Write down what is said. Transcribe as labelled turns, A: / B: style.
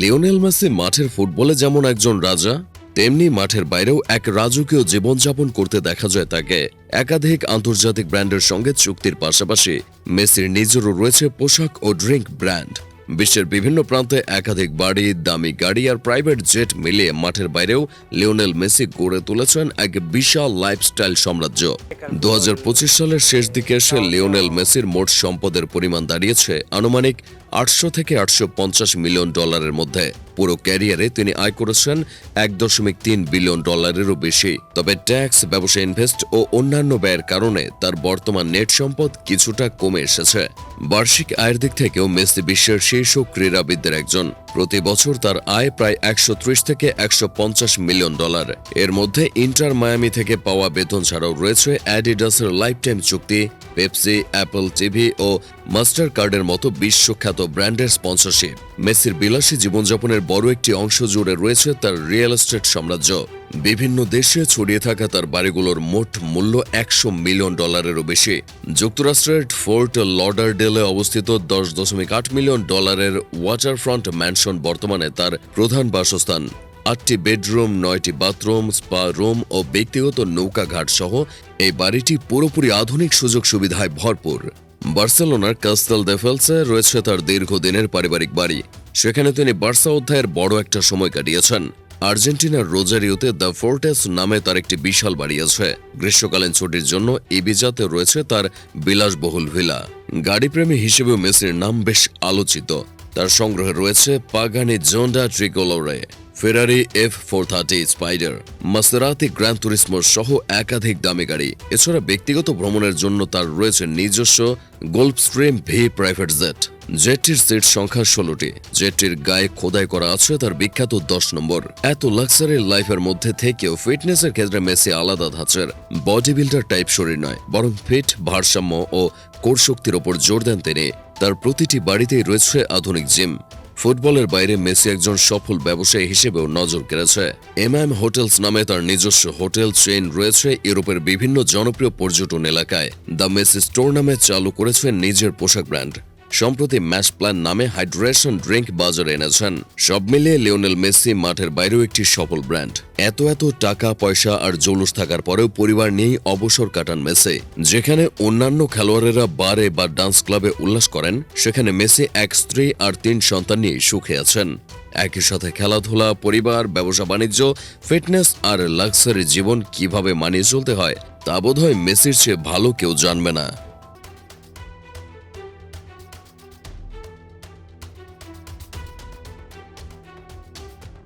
A: Lionel Messi মাঠের ফুটবলে যেমন একজন রাজা, তেমনি মাঠের বাইরেও এক রাজকীয় জীবনযাপন করতে দেখা যায় তাকে। একাধিক আন্তর্জাতিক ব্র্যান্ডের সঙ্গে চুক্তির পাশাপাশি মেসির নিজেরও রয়েছে পোশাক ও ড্রিঙ্ক ব্র্যান্ড। বিশ্বের বিভিন্ন প্রান্তে একাধিক বাড়ি, দামি গাড়ি আর প্রাইভেট জেট মিলিয়ে মাঠের বাইরেও লিওনেল মেসি গড়ে তুলেছেন এক বিশাল লাইফস্টাইল সাম্রাজ্য। দু হাজার পঁচিশ সালের শেষ দিকে এসে লিওনেল মেসির মোট সম্পদের পরিমাণ দাঁড়িয়েছে আনুমানিক আটশো থেকে আটশো পঞ্চাশ মিলিয়ন ডলারের মধ্যে। পুরো ক্যারিয়ারে তিনি আয় করেছেন এক দশমিক তিন বিলিয়ন ডলারেরও বেশি। তবে ট্যাক্স, ব্যবসা ইনভেস্ট ও অন্যান্য ব্যয়ের কারণে তার বর্তমান নেট সম্পদ কিছুটা কমে এসেছে। বার্ষিক আয়ের দিক থেকেও মেসি বিশ্বের শীর্ষ ক্রীড়াবিদদের একজন। প্রতি বছর তার আয় প্রায় একশো ত্রিশ থেকে একশো পঞ্চাশ মিলিয়ন ডলার। এর মধ্যে ইন্টার মায়ামি থেকে পাওয়া বেতন ছাড়াও রয়েছে অ্যাডিডাসের লাইফ টাইম চুক্তি, পেপসি, অ্যাপল টিভি ও মাস্টার কার্ডের মতো বিশ্বখ্যাত ব্র্যান্ডের স্পন্সরশিপ। মেসির বিলাসী জীবনযাপনের বড় একটি অংশ জুড়ে রয়েছে তার রিয়েল এস্টেট সাম্রাজ্য। বিভিন্ন দেশে ছড়িয়ে থাকা তার বাড়িগুলোর মোট মূল্য একশো মিলিয়ন ডলারেরও বেশি। যুক্তরাষ্ট্রের ফোর্ট লডারডেলে অবস্থিত দশ দশমিক আট মিলিয়ন ডলারের ওয়াটারফ্রন্ট ম্যানশন বর্তমানে তার প্রধান বাসস্থান। আটটি বেডরুম, নয়টি বাথরুম, স্পা রুম ও ব্যক্তিগত নৌকাঘাট সহ এই বাড়িটি পুরোপুরি আধুনিক সুযোগ সুবিধায় ভরপুর। বার্সেলোনার কাস্তাল দেফেলসে রয়েছে তার দীর্ঘদিনের পারিবারিক বাড়ি। সেখানে তিনি বার্সা অধ্যায়ের বড় একটা সময় কাটিয়েছেন। আর্জেন্টিনার রোজারিওতে দ্য ফোর্টেস নামে তার একটি বিশাল বাড়ি আছে। গ্রীষ্মকালীন ছুটির জন্য ইবিজাতে রয়েছে তার বিলাসবহুল ভিলা। গাড়িপ্রেমী হিসেবে মেসির নাম বেশ আলোচিত। তার সংগ্রহে রয়েছে Pagani Zonda Tricolore Ferrari F four thirty Spider Maserati Grand তুরিসমোর সহ একাধিক দামি গাড়ি। এছাড়া ব্যক্তিগত ভ্রমণের জন্য তার রয়েছে নিজস্ব Gulfstream V private jet জেটটির সিট সংখ্যা ষোলোটি। জেটটির গায়ে খোদাই করা আছে তার বিখ্যাত দশ নম্বর। এত লাক্সারি লাইফের মধ্যে থেকেও ফিটনেসের ক্ষেত্রে মেসি আলাদা ধাঁচের। বডি বিল্ডার টাইপ শরীর নয়, বরং ফিট ভারসাম্য ও কোর শক্তির ওপর জোর দেন তিনি। তার প্রতিটি বাড়িতেই রয়েছে আধুনিক জিম ফুটবলের বাইরে মেসি একজন সফল ব্যবসায়ী হিসেবেও নজর কেড়েছে। এম এম হোটেলস নামে তার নিজস্ব হোটেল চেইন রয়েছে ইউরোপের বিভিন্ন জনপ্রিয় পর্যটন এলাকায়। দ্য মেসি স্টোর নামে চালু করেছে নিজের পোশাক ব্র্যান্ড। সম্প্রতি ম্যাশ প্ল্যান নামে হাইড্রেশন ড্রিঙ্ক বাজারে এনেছেন। সব মিলিয়ে লিওনেল মেসি মাঠের বাইরেও একটি সফল ব্র্যান্ড। এত এত টাকা, পয়সা আর জৌলুস থাকার পরেও পরিবার নিয়েই অবসর কাটান মেসি। যেখানে অন্যান্য খেলোয়াড়েরা বারে বা ডান্স ক্লাবে উল্লাস করেন, সেখানে মেসি এক স্ত্রী আর তিন সন্তান নিয়ে সুখে আছেন। একই সাথে খেলাধুলা, পরিবার, ব্যবসা, বাণিজ্য, ফিটনেস আর লাক্সারি জীবন কীভাবে মানিয়ে চলতে হয়, তা বোধহয় মেসির চেয়ে ভালো কেউ জানবে না।